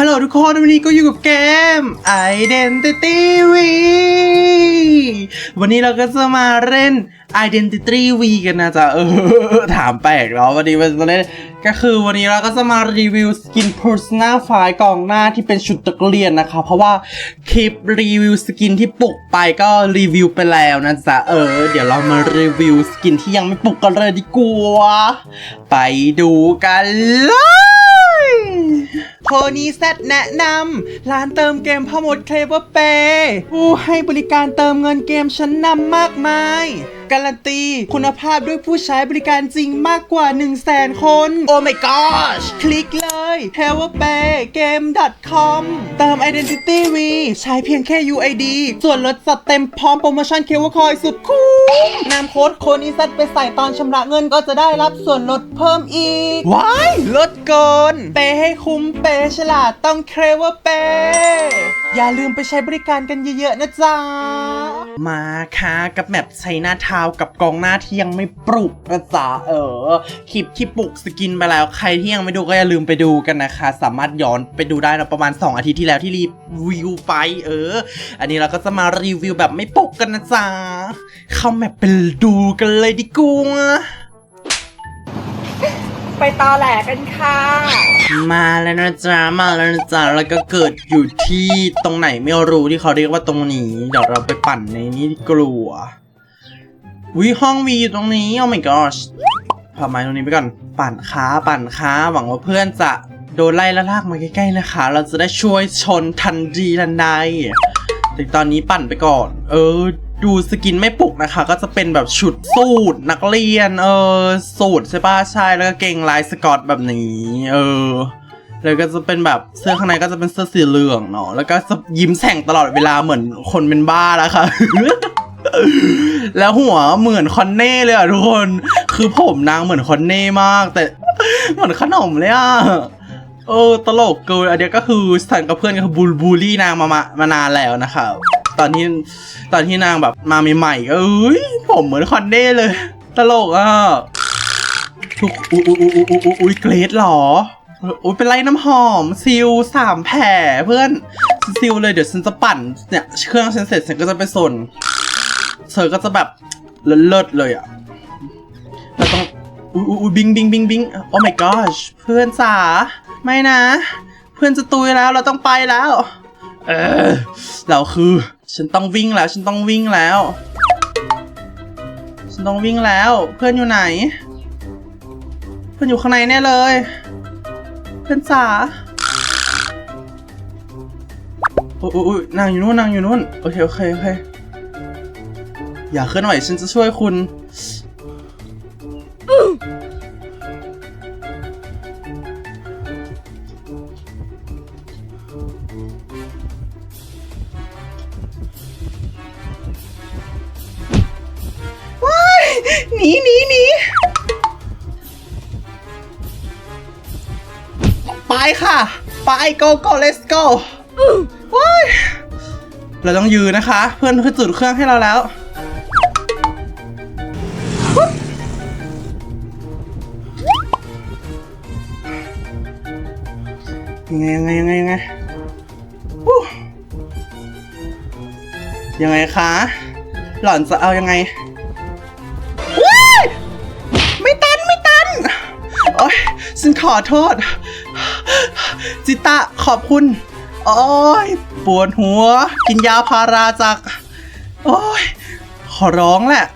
ฮัลโหลทุกคนวันนี้ก็อยู่กับเกม Identity V วันนี้เราก็จะมาเล่น Identity V กันนะจ๊ะ เออ ถามแปลกเนาะวันนี้มันจะเล่นก็คือวันนี้เราก็จะมารีวิวสกิน Persona 5กล่องหน้าที่เป็นชุดนักเรียนนะคะ เพราะว่าคลิปรีวิวสกินที่ปลุกไปก็รีวิวไปแล้วนะจ๊ะ เออ เดี๋ยวเรามารีวิวสกินที่ยังไม่ปลุกกันเลยดีกว่า ไปดูกันเลย โทนี่แซดแนะนำร้านเติมเกมพ่อมดเคลเวอร์เปผู้ให้บริการเติมเงินเกมชั้นนำมากมาย การันตี คุณภาพด้วยผู้ใช้บริการจริงมากกว่า 1 0 0 0 0แสนคน โอ้ my gosh คลิกเลย c l e v e r p a y game com เติม Identity V ใช้เพียงแค่ UID ส่วนลดจัดเต็มพร้อมโปรโมชั่นเคเวอร์คอยสุดคุ้มนำโค้ดโคนิซัตไปใส่ตอนชำระเงินก็จะได้รับส่วนลดเพิ่มอีก ว้ายลดเกิน เปย์ให้คุ้มเปย์ฉลาดต้องเคลเวอร์เปย์อย่าลืมไปใช้บริการกันเยอะๆนะจ๊ะ มาค่ะกับแมปไชน่าทาวน์กับกองหน้าที่ยังไม่ปลุกนะจ๊ะเออคลิปที่ปลุกสกินไปแล้ว ใครที่ยังไม่ดูก็อย่าลืมไปดูกันนะคะ สามารถย้อนไปดูได้นะประมาณ 2 อาทิตย์ที่แล้วที่รีวิวไป เออ อันนี้เราก็จะมารีวิวแบบไม่ปลุกกันนะจ๊ะเข้าแมปไปดูกันเลยดีกว่าไปตอแหลกันค่ะ มาแล้วนะจ๊ะ มาแล้วนะจ๊ะ แล้วก็เกิดอยู่ที่ตรงไหนไม่รู้ที่เขาเรียกว่าตรงนี้ เดี๋ยวเราไปปั่นในนี้ดีกลัว วิห้องมีอยู่ตรงนี้โอ้ my gosh พาไม้ตรงนี้ไปก่อน ปั่นค้าปั่นค้าหวังว่าเพื่อนจะโดนไล่และลากมาใกล้ๆนะคะ เราจะได้ช่วยชนทันทีทันใดแต่ตอนนี้ปั่นไปก่อน เออ ดูสกินไม่ปลุกนะคะ ก็จะเป็นแบบชุดสูทนักเรียน เออ สูทใช่ปะใช่แล้วก็เกงลายสกอตแบบนี้ เออแล้วก็จะเป็นแบบเสื้อข้างในก็จะเป็นเสื้อสีเหลืองเนาะแล้วก็ยิ้มแฉ่งตลอดเวลาเหมือนคนเป็นบ้าแล้วค่ะ แล้วหัวเหมือนคอนเน่เลยอะทุกคน คือผมนางเหมือนคอนเน่มาก แต่เหมือนขนมเลยอะเออตลกเกินอันเนี้ยก็คือสันกับเพื่อนก็คือบูลบูลลี่นางมามามานานแล้วนะคะตอนที่ตอนที่นางแบบมาใหม่ๆก็เอ้ยผมเหมือนคอนเน่เลย ตลกอะทุกอุ้ยอุ้ยอุ้ยอุ้ยอุ้ยอุ้ยเกรดหรออุ้ยเป็นไรน้ำหอมซิลสามแผลเพื่อนซิลเลยเดี๋ยวฉันจะปั่นเนี่ยเครื่องฉันเสร็จฉันก็จะไปส่น เธอก็จะแบบเลิศเลยอะเราต้องอุ้ยอุ้ยบิงบิงบิงบิงโอ้ my gosh เพื่อนจ๋าไม่นะ เพื่อนจะตุยแล้วเราต้องไปแล้ว เออเราคือ ฉันต้องวิ่งแล้ว ฉันต้องวิ่งแล้ว ฉันต้องวิ่งแล้ว เพื่อนอยู่ไหน เพื่อนอยู่ข้างในแน่เลย เพื่อนจ๋าโอ้ยโอ้ยโอ้ยนางอยู่นู่นนางอยู่นู่นโอเคโอเคโอเค อย่าเคลื่อนไหวฉันจะช่วยคุณ ว้ายหนีหนีหนีไปค่ะ ไป go go let's go ว้ายเราต้องยืนนะคะ เพื่อนเพื่อจุดเครื่องให้เราแล้ว ยังไงยังไงยังไงยังไงยังไงคะ หล่อนจะเอายังไงว้ายไม่ตันไม่ตัน โอ๊ยฉันขอโทษ จิตะขอบคุณ โอ๊ยปวดหัว กินยาพาราจาก โอ๊ยขอร้องแหละ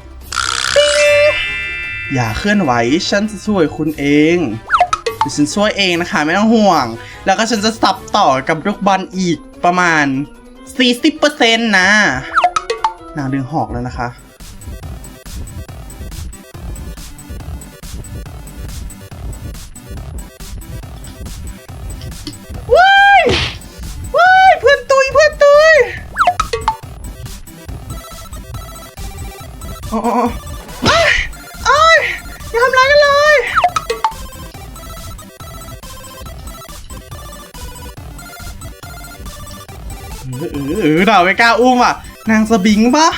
อย่าเคลื่อนไหว ฉันจะช่วยคุณเอง ดี๋ยวฉันช่วยเองนะคะ ไม่ต้องห่วง แล้วก็ฉันจะสับต่อกับลูกบอลอีกประมาณ 40%นะนางดึงหอกแล้วนะคะว้าย เออน่าไม่กล้าอุ้มอะ นางสบิงปะ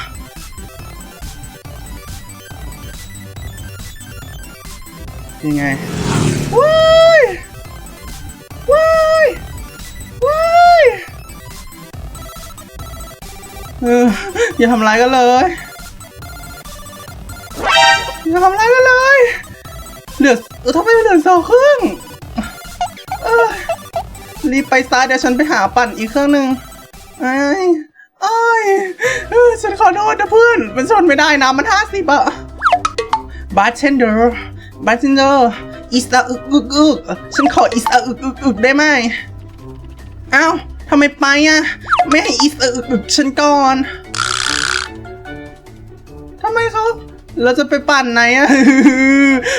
ยังไงว้ายว้ายว้ายเอออย่าทำร้ายกันเลยอย่าทำร้ายกันเลยเหลือทำไมเหลือสองเครื่องรีบไปซ้ายเดี๋ยวฉันไปหาปั่นอีกเครื่องหนึ่ง ไอ้ไอ้ยฉันขอโทษนะเพื่อน มันชนไม่ได้นะ มันห้าสิบอะบาร์เทนเดอร์บาร์เทนเดอร์อิสอะอึกอึกอึกฉันขออิสอะอึกอึกอึกได้ไหมอ้าวทำไมไปอะไม่ให้อิสอะอึกอึกฉันก่อนทำไมเขาเราจะไปปั่นไหนอะ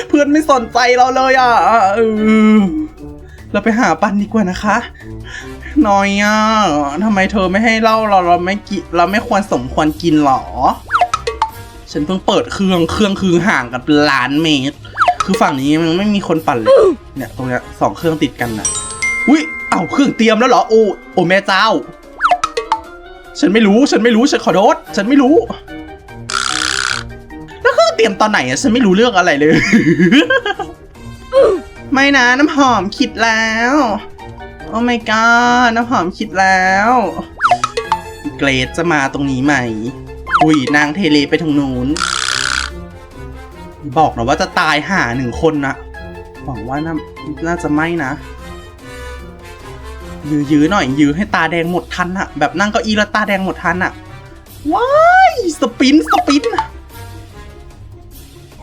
เพื่อนไม่สนใจเราเลยอะเราไปหาปั่นดีกว่านะคะ หน้อยอะทำไมเธอไม่ให้เล่าเราเราไม่กิเราไม่ควรสมควรกินหรอ ฉันเพิ่งเปิดเครื่องเครื่องคือห่างกันเป็นล้านเมตร คือฝั่งนี้มันไม่มีคนปั่นเลย เนี่ยตรงเนี้ยสองเครื่องติดกันนะอุ้ยเอ้าเครื่องเตรียมแล้วเหรอโอ้โอ้แม่เจ้า ฉันไม่รู้ฉันไม่รู้ฉันขอโทษฉันไม่รู้แล้วเครื่องเตรียมตอนไหนอะฉันไม่รู้เรื่องอะไรเลย ไม่นะน้ำหอมคิดแล้ว โอ้ my god น้ำหอมคิดแล้ว เกรดจะมาตรงนี้ไหม อุ้ยนางเทเลไปทางนู้น บอกนะว่าจะตายหาหนึ่งคนนะหวังว่าน่าน่าจะไม่นะ ยื้อยื้อหน่อย ยื้อให้ตาแดงหมดทันอะแบบนั่งเก้าอี้แล้วตาแดงหมดทันอะว้ายสปินสปิน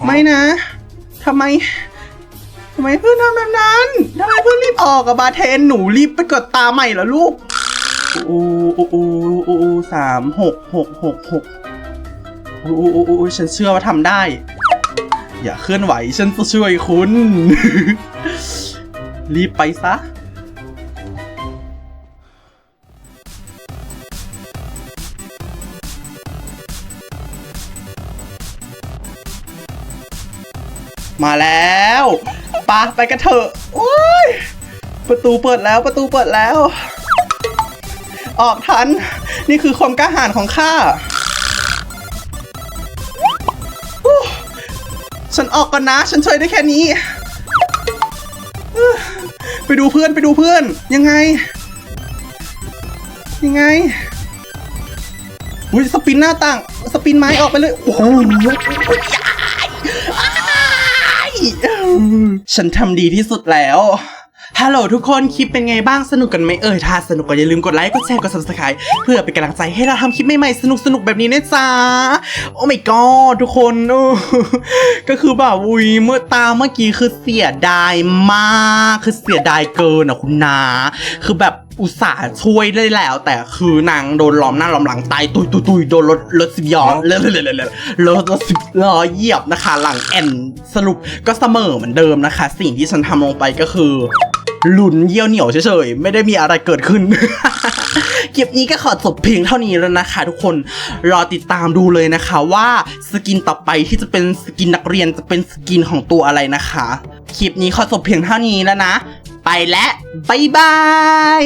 ไม่นะทำไม ไมเพื่อนทำแบบนั้นทำไมเพื่อนรีบออกกับบาร์เทนหนูรีบไปกดตาใหม่เหรอลูกโอ้โอ้โอ้โอ้โอ้สามหกหกหกหกโอ้โอ้โอ้โอ้ฉันเชื่อว่าทำได้ อย่าเคลื่อนไหวฉันจะช่วยคุณ รีบไปซะ มาแล้วปะไปกันเถอะโอ้ยประตูเปิดแล้วประตูเปิดแล้ว ออกทัน นี่คือความกล้าหาญของข้าฉันออกก่อนนะ ฉันช่วยได้แค่นี้ ไปดูเพื่อนไปดูเพื่อน ยังไง ยังไงอุ้ยสปินหน้าต่าง สปินไม้ออกไปเลย โอ้โห ฉันทำดีที่สุดแล้วฮัลโหลทุกคนคลิปเป็นไงบ้างสนุกกันไหมเอ่ยถ้าสนุกก็อย่าลืมกดไลค์กดแชร์กด subscribe เพื่อเป็นกำลังใจให้เราทำคลิปใหม่ๆสนุกๆแบบนี้นะจ๊ะโอ้ my god ทุกคนก็คือแบบอุ้ยเมื่อตาเมื่อกี้คือเสียดายมาก คือเสียดายเกินอะคุณนา คือแบบ อุตส่าห์ช่วยได้แล้ว แต่คือนางโดนล้อมหน้าล้อมหลังตายตุยตุยตุยโดนรถรถสิบล้อเลอะเลอะเลอะเลอะรถรถสิบล้อเหยียบนะคะ หลังแอนสรุปก็เสมอเหมือนเดิมนะคะ สิ่งที่ฉันทำลงไปก็คือหลุนเยี่ยวเหนียวเฉยๆ ไม่ได้มีอะไรเกิดขึ้น คลิปนี้ก็ขอจบเพียงเท่านี้แล้วนะคะ ทุกคน รอติดตามดูเลยนะคะว่าสกินต่อไปที่จะเป็นสกินนักเรียนจะเป็นสกินของตัวอะไรนะคะ คลิปนี้ขอจบเพียงเท่านี้แล้วนะ ไปและบ๊ายบาย